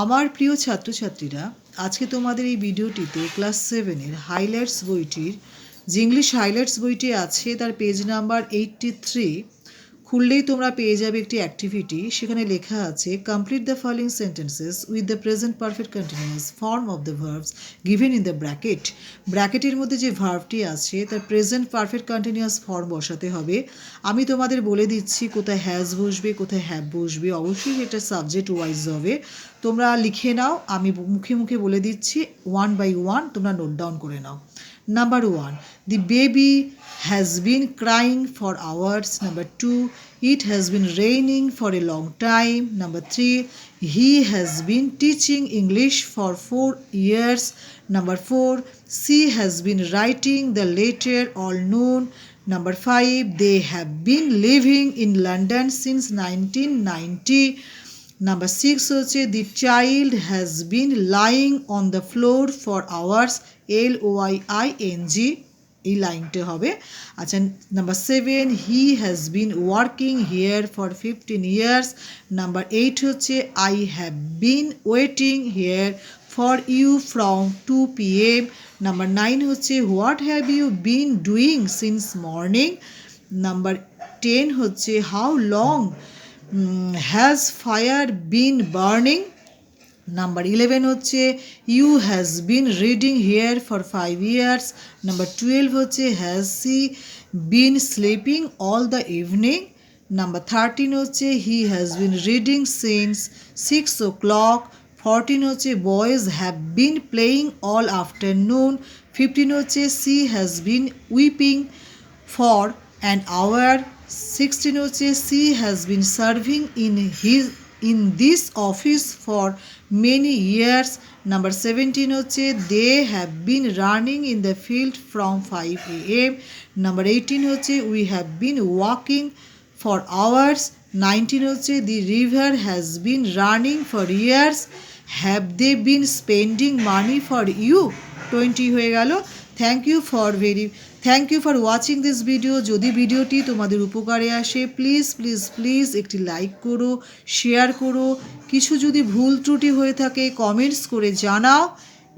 আমার প্রিয় ছাত্রছাত্রীরা, আজকে তোমাদের এই ভিডিওটিতে ক্লাস সেভেনের হাইলাইটস বইটির যে ইংলিশ হাইলাইটস বইটি আছে, তার পেজ নাম্বার এইটটি থ্রি খুললেই তোমরা পেয়ে যাবে একটি অ্যাক্টিভিটি সেখানে লেখা আছে complete the following sentences with the present perfect continuous form of the verbs given in the bracket ব্র্যাকেটের মধ্যে যে ভার্বটি আছে তার প্রেজেন্ট পারফেক্ট কন্টিনিউয়াস ফর্ম বসাতে হবে। আমি তোমাদের বলে দিচ্ছি কোথায় হ্যাজ বসবে কোথায় হ্যাভ বসবে। অবশ্যই এটা সাবজেক্ট ওয়াইজ হবে। তোমরা লিখে নাও আমি মুখে মুখে বলে দিচ্ছি ওয়ান বাই ওয়ান তোমরা নোট ডাউন করে নাও। Number one the baby has been crying for hours number two, it has been raining for a long time. Number three, he has been teaching English for four years. Number four, she has been writing the letter all noon. Number five, they have been living in London since 1990. Number six হচ্ছে the child has been lying on the floor for hours. L O I I N G এই লাইনটা হবে। আচ্ছা number seven he has been working here for fifteen years number eight হচ্ছে I have been waiting here for you from two P M number nine হচ্ছে what have you been doing since morning number ten হচ্ছে how long has fire been burning number eleven হচ্ছে you has been reading here for five years number twelve হচ্ছে has she been sleeping all the evening number thirteen হচ্ছে he has been reading since six o'clock fourteen হচ্ছে boys have been playing all afternoon fifteen হচ্ছে she has been weeping for an hour sixteen হচ্ছে she has been serving in his in this office for many years number seventeen হচ্ছে they have been running in the field from five A M number eighteen হচ্ছে we have been walking for hours nineteen হচ্ছে the river has been running for years have they been spending money for you twenty হয়ে গেল thank you for very thank you for watching this video যদি ভিডিওটি তোমাদের উপকারে আসে please please please একটি like করো শেয়ার করো। কিছু যদি ভুল ত্রুটি হয়ে থাকে কমেন্টস করে জানাও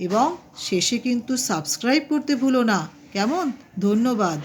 এবং শেষে কিন্তু সাবস্ক্রাইব করতে ভুলো না। কেমন? ধন্যবাদ।